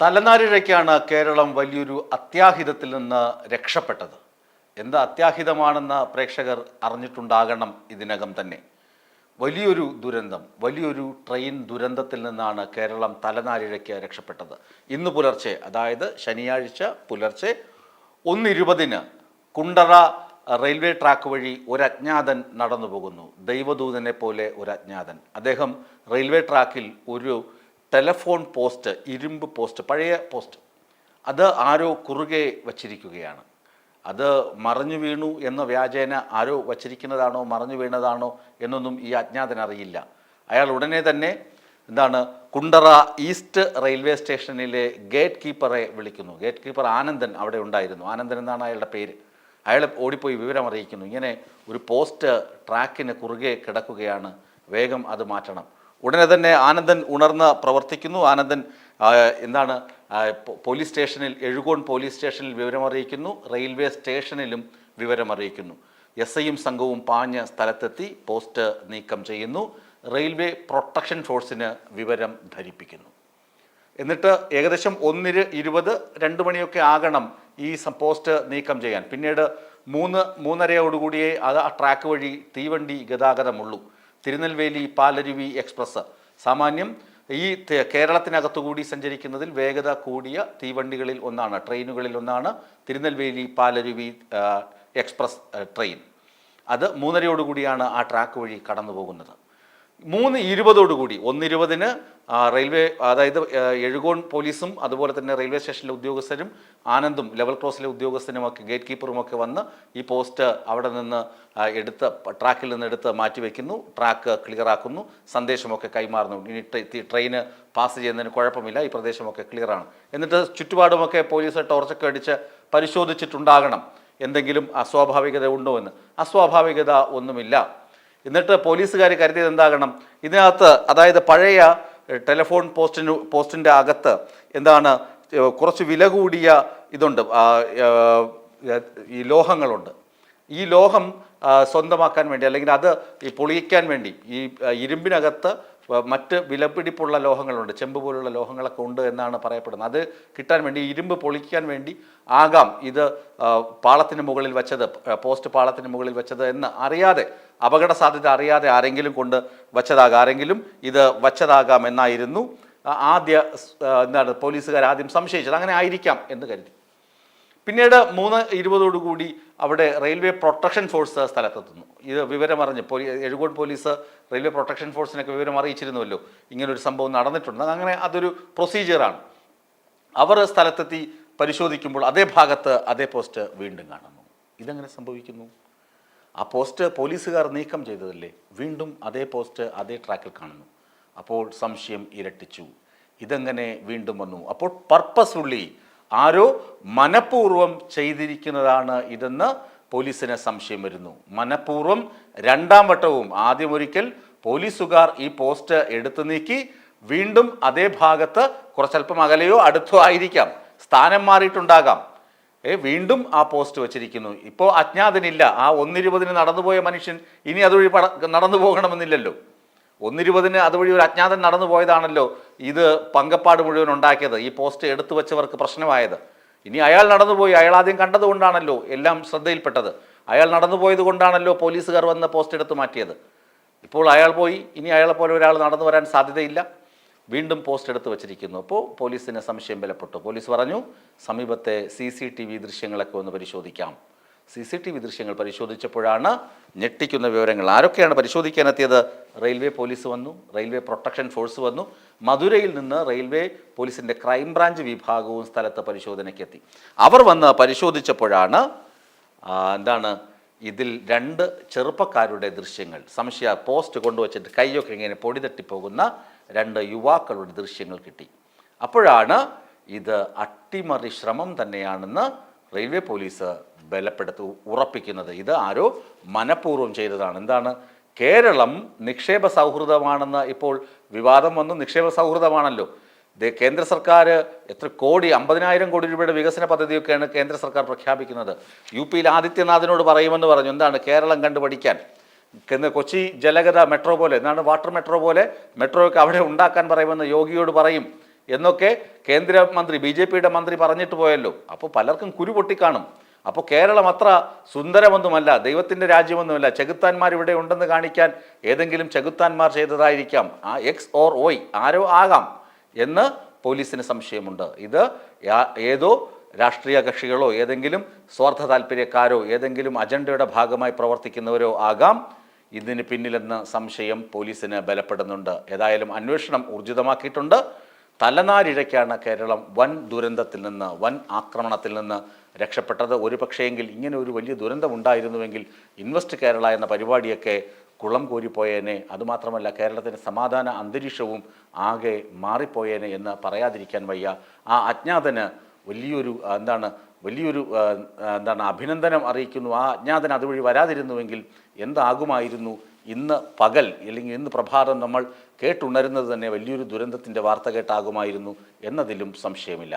തലനാരിഴയ്ക്കാണ് കേരളം വലിയൊരു അത്യാഹിതത്തിൽ നിന്ന് രക്ഷപ്പെട്ടത്. എന്ത് അത്യാഹിതമാണെന്ന് പ്രേക്ഷകർ അറിഞ്ഞിട്ടുണ്ടാകണം ഇതിനകം തന്നെ. വലിയൊരു ദുരന്തം വലിയൊരു ട്രെയിൻ ദുരന്തത്തിൽ നിന്നാണ് കേരളം തലനാരിഴയ്ക്ക് രക്ഷപ്പെട്ടത്. ഇന്ന് പുലർച്ചെ അതായത് ശനിയാഴ്ച പുലർച്ചെ ഒന്നിരുപതിന് കുണ്ടറ റെയിൽവേ ട്രാക്ക് വഴി ഒരു അജ്ഞാതൻ നടന്നു പോകുന്നു ദൈവദൂതനെ പോലെ ഒരു അജ്ഞാതൻ അദ്ദേഹം റെയിൽവേ ട്രാക്കിൽ ഒരു ടെലഫോൺ പോസ്റ്റ് ഇരുമ്പ് പോസ്റ്റ് പഴയ പോസ്റ്റ് അത് ആരോ കുറുകെ വച്ചിരിക്കുകയാണ്. അത് മറഞ്ഞു വീണു എന്ന വ്യാജേന ആരോ വച്ചിരിക്കുന്നതാണോ മറഞ്ഞു വീണതാണോ എന്നൊന്നും ഈ അജ്ഞാതനറിയില്ല അയാൾ ഉടനെ തന്നെ എന്താണ് കുണ്ടറ ഈസ്റ്റ് റെയിൽവേ സ്റ്റേഷനിലെ ഗേറ്റ് കീപ്പറെ വിളിക്കുന്നു. ഗേറ്റ് കീപ്പർ ആനന്ദൻ അവിടെ ഉണ്ടായിരുന്നു. ആനന്ദൻ എന്നാണ് അയാളുടെ പേര്. അയാൾ ഓടിപ്പോയി വിവരം അറിയിക്കുന്നു. ഇങ്ങനെ ഒരു പോസ്റ്റ് ട്രാക്കിന് കുറുകെ കിടക്കുകയാണ്. വേഗം അത് മാറ്റണം. ഉടനെ തന്നെ ആനന്ദൻ ഉണർന്ന് പ്രവർത്തിക്കുന്നു. ആനന്ദൻ എന്താണ് പോലീസ് സ്റ്റേഷനിൽ എഴുകോൺ പോലീസ് സ്റ്റേഷനിൽ വിവരമറിയിക്കുന്നു റെയിൽവേ സ്റ്റേഷനിലും വിവരമറിയിക്കുന്നു എസ് ഐയും സംഘവും പാഞ്ഞ് സ്ഥലത്തെത്തി പോസ്റ്റ് നീക്കം ചെയ്യുന്നു. റെയിൽവേ പ്രൊട്ടക്ഷൻ ഫോഴ്സിന് വിവരം ധരിപ്പിക്കുന്നു. എന്നിട്ട് ഏകദേശം ഒന്നിന് ഇരുപത് രണ്ട് മണിയൊക്കെ ആകണം ഈ പോസ്റ്റ് നീക്കം ചെയ്യാൻ. പിന്നീട് മൂന്ന് മൂന്നരയോടുകൂടിയേ അത് ആ ട്രാക്ക് വഴി തീവണ്ടി ഗതാഗതമുള്ളൂ തിരുനെൽവേലി പാലരുവി എക്സ്പ്രസ്. സാമാന്യം ഈ കേരളത്തിനകത്തുകൂടി സഞ്ചരിക്കുന്നതിൽ വേഗത കൂടിയ തീവണ്ടികളിൽ ഒന്നാണ് ട്രെയിനുകളിൽ ഒന്നാണ് തിരുനെൽവേലി പാലരുവി എക്സ്പ്രസ് ട്രെയിൻ. അത് മൂന്നരയോടുകൂടിയാണ് ആ ട്രാക്ക് വഴി കടന്നു പോകുന്നത് മൂന്ന് ഇരുപതോടുകൂടി. ഒന്നിരുപതിന് റെയിൽവേ അതായത് എഴുകോൺ പോലീസും അതുപോലെ തന്നെ റെയിൽവേ സ്റ്റേഷനിലെ ഉദ്യോഗസ്ഥരും ആനന്ദും ലെവൽ ക്രോസിലെ ഉദ്യോഗസ്ഥനും ഒക്കെ ഗേറ്റ് കീപ്പറും ഒക്കെ വന്ന് ഈ പോസ്റ്റ് അവിടെ നിന്ന് എടുത്ത് ട്രാക്കിൽ നിന്ന് എടുത്ത് മാറ്റി വയ്ക്കുന്നു ട്രാക്ക് ക്ലിയറാക്കുന്നു. സന്ദേശമൊക്കെ കൈമാറുന്നു ഇനി ട്രെയിന് പാസ് ചെയ്യുന്നതിന് കുഴപ്പമില്ല. ഈ പ്രദേശമൊക്കെ ക്ലിയറാണ്. എന്നിട്ട് ചുറ്റുപാടുമൊക്കെ പോലീസ് ടോർച്ചൊക്കെ അടിച്ച് പരിശോധിച്ചിട്ടുണ്ടാകണം. എന്തെങ്കിലും അസ്വാഭാവികത ഉണ്ടോ എന്ന്. അസ്വാഭാവികത ഒന്നുമില്ല. എന്നിട്ട് പോലീസുകാർ കരുതിയത് എന്താകണം? ഇതിനകത്ത് അതായത് പഴയ ടെലിഫോൺ പോസ്റ്റിന് പോസ്റ്റിന്റെ അകത്ത് എന്താണ് കുറച്ച് വില കൂടിയ ഇതുണ്ട്. ഈ ലോഹങ്ങളുണ്ട്. ഈ ലോഹം സ്വന്തമാക്കാൻ വേണ്ടി അല്ലെങ്കിൽ അത് ഈ പൊളിയിക്കാൻ വേണ്ടി ഈ ഇരുമ്പിനകത്ത് മറ്റ് വിലപിടിപ്പുള്ള ലോഹങ്ങളുണ്ട്. ചെമ്പ് പോലുള്ള ലോഹങ്ങളൊക്കെ ഉണ്ട് എന്നാണ് പറയപ്പെടുന്നത്. അത് കിട്ടാൻ വേണ്ടി ഇരുമ്പ് പൊളിക്കാൻ വേണ്ടി ആകാം. ഇത് പാളത്തിന് മുകളിൽ വെച്ചത് പോസ്റ്റ് പാളത്തിന് മുകളിൽ വെച്ചത് എന്ന് അറിയാതെ അപകട സാധ്യത അറിയാതെ ആരെങ്കിലും കൊണ്ട് വച്ചതാകാം. ആരെങ്കിലും ഇത് വച്ചതാകാം എന്നായിരുന്നു. ആദ്യ എന്താണ് പോലീസുകാർ ആദ്യം സംശയിച്ചത്. അങ്ങനെ ആയിരിക്കാം എന്ന് കരുതി. പിന്നീട് മൂന്ന് ഇരുപതോടുകൂടി അവിടെ റെയിൽവേ പ്രൊട്ടക്ഷൻ ഫോഴ്സ് സ്ഥലത്തെത്തുന്നു. ഇത് വിവരമറിഞ്ഞ് പോലീ എഴുകോട് പോലീസ് റെയിൽവേ പ്രൊട്ടക്ഷൻ ഫോഴ്സിനൊക്കെ വിവരം അറിയിച്ചിരുന്നുവല്ലോ ഇങ്ങനൊരു സംഭവം നടന്നിട്ടുണ്ട്. അങ്ങനെ അതൊരു പ്രൊസീജിയറാണ്. അവർ സ്ഥലത്തെത്തി പരിശോധിക്കുമ്പോൾ അതേ ഭാഗത്ത് അതേ പോസ്റ്റ് വീണ്ടും കാണുന്നു. ഇതെങ്ങനെ സംഭവിക്കുന്നു? ആ പോസ്റ്റ് പോലീസുകാർ നീക്കം ചെയ്തതല്ലേ? വീണ്ടും അതേ പോസ്റ്റ് അതേ ട്രാക്കിൽ കാണുന്നു. അപ്പോൾ സംശയം ഇരട്ടിച്ചു. ഇതെങ്ങനെ വീണ്ടും വന്നു? അപ്പോൾ പർപ്പസ്ഫുള്ളി ആരോ മനഃപൂർവം ചെയ്തിരിക്കുന്നതാണ് ഇതെന്ന് പോലീസിന് സംശയം വരുന്നു. മനഃപൂർവം രണ്ടാം വട്ടവും ആദ്യം ഒരിക്കൽ പോലീസുകാർ ഈ പോസ്റ്റ് എടുത്തു നീക്കി വീണ്ടും അതേ ഭാഗത്ത് കുറച്ചല്പം അകലെയോ അടുത്തോ ആയിരിക്കാം. സ്ഥാനം മാറിയിട്ടുണ്ടാകാം. ഏ വീണ്ടും ആ പോസ്റ്റ് വച്ചിരിക്കുന്നു. ഇപ്പോൾ അജ്ഞാതനില്ല. ആ ഒന്നിരുപതിന് നടന്നുപോയ മനുഷ്യൻ ഇനി അതുവഴി നടന്നു പോകണമെന്നില്ലല്ലോ ഒന്നിരുപതിന് അതുവഴി ഒരു അജ്ഞാതൻ നടന്നു പോയതാണല്ലോ ഇത് പങ്കപ്പാട് മുഴുവൻ ഉണ്ടാക്കിയത്. ഈ പോസ്റ്റ് എടുത്തു വെച്ചവർക്ക് പ്രശ്നമായത്. ഇനി അയാൾ നടന്നുപോയി അയാൾ ആദ്യം കണ്ടതുകൊണ്ടാണല്ലോ എല്ലാം ശ്രദ്ധയിൽപ്പെട്ടത്. അയാൾ നടന്നുപോയത് കൊണ്ടാണല്ലോ പോലീസുകാർ വന്ന് പോസ്റ്റ് എടുത്തു മാറ്റിയത്. ഇപ്പോൾ അയാൾ പോയി. ഇനി അയാളെ പോലെ ഒരാൾ നടന്നു വരാൻ സാധ്യതയില്ല. വീണ്ടും പോസ്റ്റ് എടുത്തു വച്ചിരിക്കുന്നു. അപ്പോൾ പോലീസിന് സംശയം ബലപ്പെട്ടു. പോലീസ് പറഞ്ഞു സമീപത്തെ സി സി ടി വി ദൃശ്യങ്ങളൊക്കെ ഒന്ന് പരിശോധിക്കാം. സി സി ടി വി ദൃശ്യങ്ങൾ പരിശോധിച്ചപ്പോഴാണ് ഞെട്ടിക്കുന്ന വിവരങ്ങൾ. ആരൊക്കെയാണ് പരിശോധിക്കാനെത്തിയത് റെയിൽവേ പോലീസ് വന്നു റെയിൽവേ പ്രൊട്ടക്ഷൻ ഫോഴ്സ് വന്നു. മധുരയിൽ നിന്ന് റെയിൽവേ പോലീസിന്റെ ക്രൈം ബ്രാഞ്ച് വിഭാഗവും സ്ഥലത്ത് പരിശോധനയ്ക്കെത്തി. അവർ വന്ന് പരിശോധിച്ചപ്പോഴാണ് എന്താണ് ഇതിൽ രണ്ട് ചെറുപ്പക്കാരുടെ ദൃശ്യങ്ങൾ സംശയ പോസ്റ്റ് കൊണ്ടുവച്ചിട്ട് കൈയൊക്കെ ഇങ്ങനെ പൊടി തട്ടിപ്പോകുന്ന രണ്ട് യുവാക്കളുടെ ദൃശ്യങ്ങൾ കിട്ടി. അപ്പോഴാണ് ഇത് അട്ടിമറി ശ്രമം തന്നെയാണെന്ന് റെയിൽവേ പോലീസ് ബലപ്പെടുത്തു ഉറപ്പിക്കുന്നത്. ഇത് ആരോ മനഃപൂർവം ചെയ്തതാണ്. എന്താണ് കേരളം നിക്ഷേപ സൗഹൃദമാണെന്ന് ഇപ്പോൾ വിവാദം വന്നു. നിക്ഷേപ സൗഹൃദമാണല്ലോ കേന്ദ്ര സർക്കാർ എത്ര കോടി അമ്പതിനായിരം കോടി രൂപയുടെ വികസന പദ്ധതിയൊക്കെയാണ് കേന്ദ്ര സർക്കാർ പ്രഖ്യാപിക്കുന്നത്. യു പിയിൽ ആദിത്യനാഥിനോട് പറയുമെന്ന് പറഞ്ഞു. എന്താണ് കേരളം കണ്ടു പഠിക്കാൻ കൊച്ചി ജലഗത മെട്രോ പോലെ എന്താണ് വാട്ടർ മെട്രോ പോലെ മെട്രോ ഒക്കെ അവിടെ ഉണ്ടാക്കാൻ പറയുമെന്ന് യോഗിയോട് പറയും. എന്നൊക്കെ കേന്ദ്രമന്ത്രി ബി ജെ പിയുടെ മന്ത്രി പറഞ്ഞിട്ട് പോയല്ലോ. അപ്പോൾ പലർക്കും കുരു പൊട്ടിക്കാണും. അപ്പോൾ കേരളം അത്ര സുന്ദരമൊന്നുമല്ല ദൈവത്തിന്റെ രാജ്യമൊന്നുമല്ല. ചെകുത്താന്മാർ ഇവിടെ ഉണ്ടെന്ന് കാണിക്കാൻ ഏതെങ്കിലും ചെകുത്താന്മാർ ചെയ്തതായിരിക്കാം. ആ എക്സ് ഓർ ഓയ് ആരോ ആകാം എന്ന് പോലീസിന് സംശയമുണ്ട്. ഇത് ഏതോ രാഷ്ട്രീയ കക്ഷികളോ ഏതെങ്കിലും സ്വാർത്ഥ താല്പര്യക്കാരോ ഏതെങ്കിലും അജണ്ടയുടെ ഭാഗമായി പ്രവർത്തിക്കുന്നവരോ ആകാം. ഇതിന് പിന്നിലെന്ന് സംശയം പോലീസിന് ബലപ്പെടുന്നുണ്ട്. ഏതായാലും അന്വേഷണം ഊർജിതമാക്കിയിട്ടുണ്ട്. തലനാരിഴയ്ക്കാണ് കേരളം വൻ ദുരന്തത്തിൽ നിന്ന് വൻ ആക്രമണത്തിൽ നിന്ന് രക്ഷപ്പെട്ടത്. ഒരു പക്ഷേയെങ്കിൽ ഇങ്ങനെ ഒരു വലിയ ദുരന്തം ഉണ്ടായിരുന്നുവെങ്കിൽ ഇൻവെസ്റ്റ് കേരള എന്ന പരിപാടിയൊക്കെ കുളം കോരിപ്പോയേനെ. അതുമാത്രമല്ല കേരളത്തിന്റെ സമാധാന അന്തരീക്ഷവും ആകെ മാറിപ്പോയേനെ എന്ന് പറയാതിരിക്കാൻ വയ്യ. ആ അജ്ഞാതന് വലിയൊരു എന്താണ് വലിയൊരു എന്താണ് അഭിനന്ദനം അറിയിക്കുന്നു. ആ അജ്ഞാതൻ അതുവഴി വരാതിരുന്നുവെങ്കിൽ എന്താകുമായിരുന്നു? ഇന്ന് പകൽ അല്ലെങ്കിൽ ഇന്ന് പ്രഭാതം നമ്മൾ കേട്ടുണരുന്നത് തന്നെ വലിയൊരു ദുരന്തത്തിന്റെ വാർത്ത കേട്ടാകുമായിരുന്നു എന്നതിലും സംശയമില്ല.